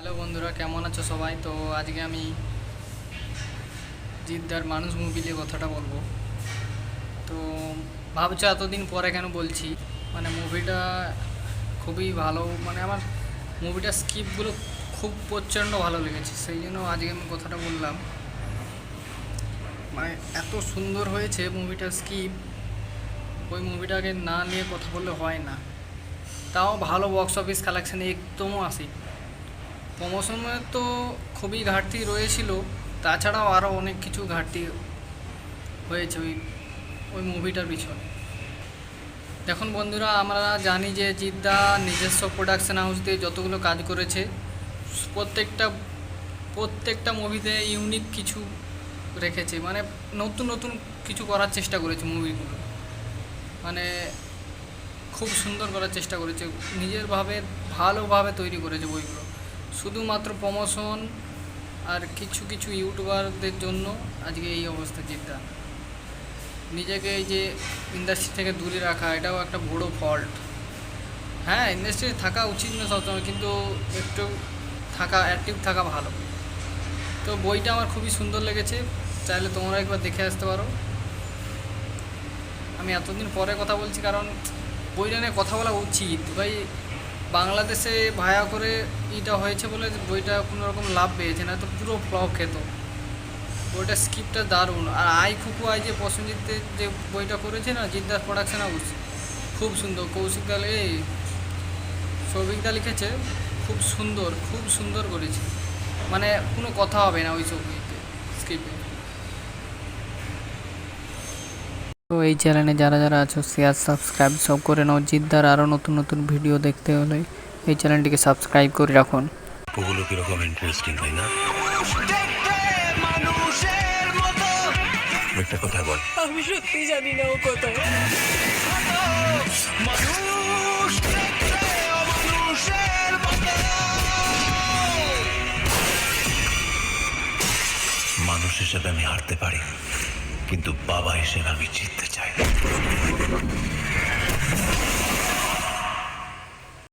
Hello বন্ধুরা, কেমন আছো সবাই? তো আজকে আমি জিদ্দার মানুষ মুভি নিয়ে কথাটা বলব। তো ভাবছ এতদিন পরে কেন বলছি? মানে মুভিটা খুবই ভালো মানে আমার মুভিটার স্কিপগুলো খুব প্রচণ্ড ভালো লেগেছে, সেই জন্য আজকে আমি কথাটা বললাম। মানে এত সুন্দর হয়েছে মুভিটার স্কিপ ওই মুভিটাকে না নিয়ে কথা বললে হয় না। তাও ভালো বক্স অফিস কালেকশানে একদমও আসি প্রমোশনের তো খুবই ঘাটতি রয়েছিল, তাছাড়াও আরও অনেক কিছু ঘাটতি হয়েছে ওই ওই মুভিটার পিছনে। দেখুন বন্ধুরা, আমরা জানি যে জিদ্দা নিজস্ব প্রোডাকশন হাউস দিয়ে যতগুলো কাজ করেছে, প্রত্যেকটা প্রত্যেকটা মুভিতে ইউনিক কিছু রেখেছে মানে নতুন নতুন কিছু করার চেষ্টা করেছে মুভিগুলো। মানে খুব সুন্দর করার চেষ্টা করেছে নিজেরভাবে ভালোভাবে তৈরি করেছে বইগুলো। শুধুমাত্র প্রমোশন আর কিছু কিছু ইউটিউবারদের জন্য আজকে এই অবস্থা জিদ্দা নিজেকে এই যে ইন্ডাস্ট্রি থেকে দূরে রাখা, এটাও একটা বড় ফল্ট হ্যাঁ ইন্ডাস্ট্রি থাকা উচিত না সবসময়, কিন্তু একটু থাকা অ্যাক্টিভ থাকা ভালো। তো বইটা আমার খুবই সুন্দর লেগেছে, চাইলে তোমরা একবার দেখে আসতে পারো। আমি এতদিন পরে কথা বলছি, কারণ বইটা নিয়ে কথা বলা উচিত। ভাই বাংলাদেশে ভায়া করে ইটা হয়েছে বলে বইটা কোনো রকম লাভ পেয়েছে না, তো পুরো ফ্লপ খেত। বইটা স্ক্রিপ্টটা দারুণ। আর আই খুকু আই যে প্রসেনজিতের যে বইটা করেছে না জিদ্দাস প্রোডাকশন হাউস, খুব সুন্দর। কৌশিক দাল, এই সৌভিক দা লিখেছে, খুব সুন্দর খুব সুন্দর করেছে। মানে কোনো কথা হবে না ওই ছবিতে স্ক্রিপ্টে। তো এই চ্যানেলে যারা যারা আছো শেয়ার সাবস্ক্রাইব সব করে নাও। জিদ্দার আরও নতুন নতুন ভিডিও দেখতে হলে এই চ্যানেলটিকে সাবস্ক্রাইব করে রাখুন। ওগুলো কীরকম ইন্টারেস্টিং তাই না? একটা কথা বল। আমি সত্যি জানি না ও কোথায়। মানুষ হিসেবে আমি হারতে পারি। কিন্তু বাবা হিসেবে আমি জিততে চাই